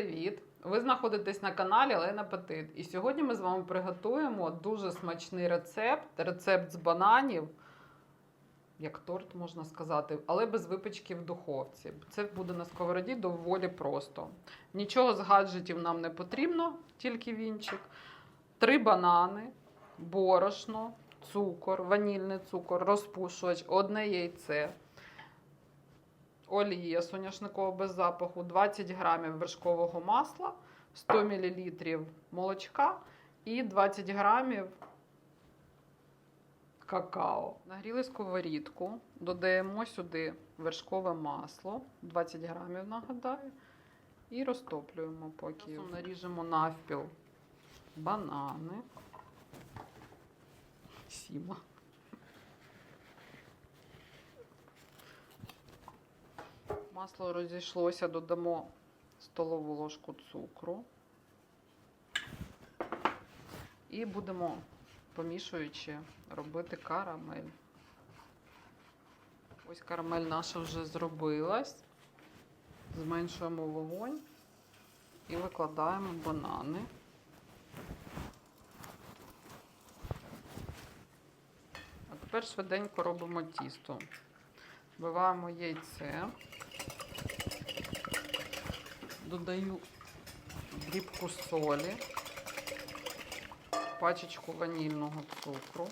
привіт! Ви знаходитесь на каналі Лена Петит. І сьогодні ми з вами приготуємо дуже смачний рецепт рецепт з бананів, як торт можна сказати, але без випічки в духовці. Це буде на сковороді доволі просто. Нічого з гаджетів нам не потрібно, тільки вінчик. Три банани, борошно, цукор, ванільний цукор, розпушувач, одне яйце олія соняшникова без запаху, 20 грамів вершкового масла, 100 мл молочка і 20 грамів какао. Нагріли сковорідку, додаємо сюди вершкове масло, 20 грамів, нагадаю, і розтоплюємо поки. Наріжемо навпіл банани. Сіма. Масло розійшлося, додамо столову ложку цукру. І будемо, помішуючи, робити карамель. Ось карамель наша вже зробилась. Зменшуємо вогонь і викладаємо банани. А тепер швиденько робимо тісто. Вбиваємо яйце. Додаю дрібку солі, пачечку ванільного цукру,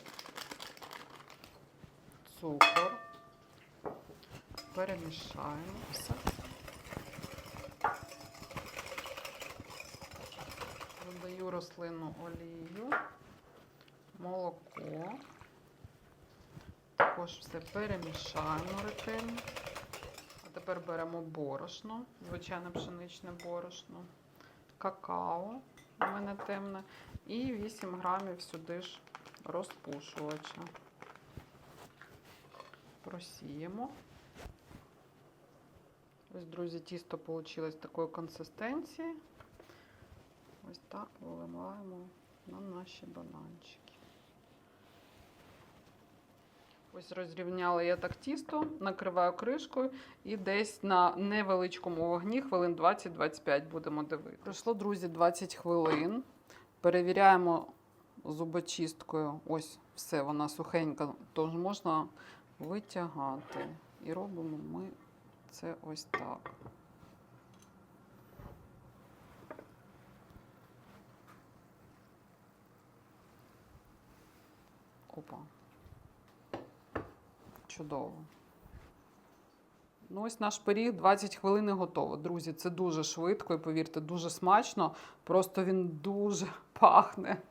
цукор. Перемішаємо все. Додаю рослинну олію, молоко. Також все перемішаємо ретельно. Тепер беремо борошно, звичайне пшеничне борошно, какао, у мене темне, і 8 грамів сюди ж розпушувача. Просіємо. Ось, друзі, тісто вийшло такої консистенції. Ось так виливаємо на наші бананчики. Ось розрівняла я так тісто, накриваю кришкою і десь на невеличкому вогні хвилин 20-25 будемо дивитися. Пройшло, друзі, 20 хвилин. Перевіряємо зубочисткою. Ось все, вона сухенька, тож можна витягати. І робимо ми це ось так. Опа. Чудово. Ну, ось наш пиріг 20 хвилин готово. Друзі, це дуже швидко і повірте, дуже смачно. Просто він дуже пахне.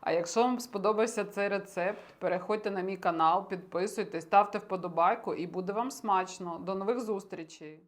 А якщо вам сподобався цей рецепт, переходьте на мій канал, підписуйтесь, ставте вподобайку і буде вам смачно. До нових зустрічей!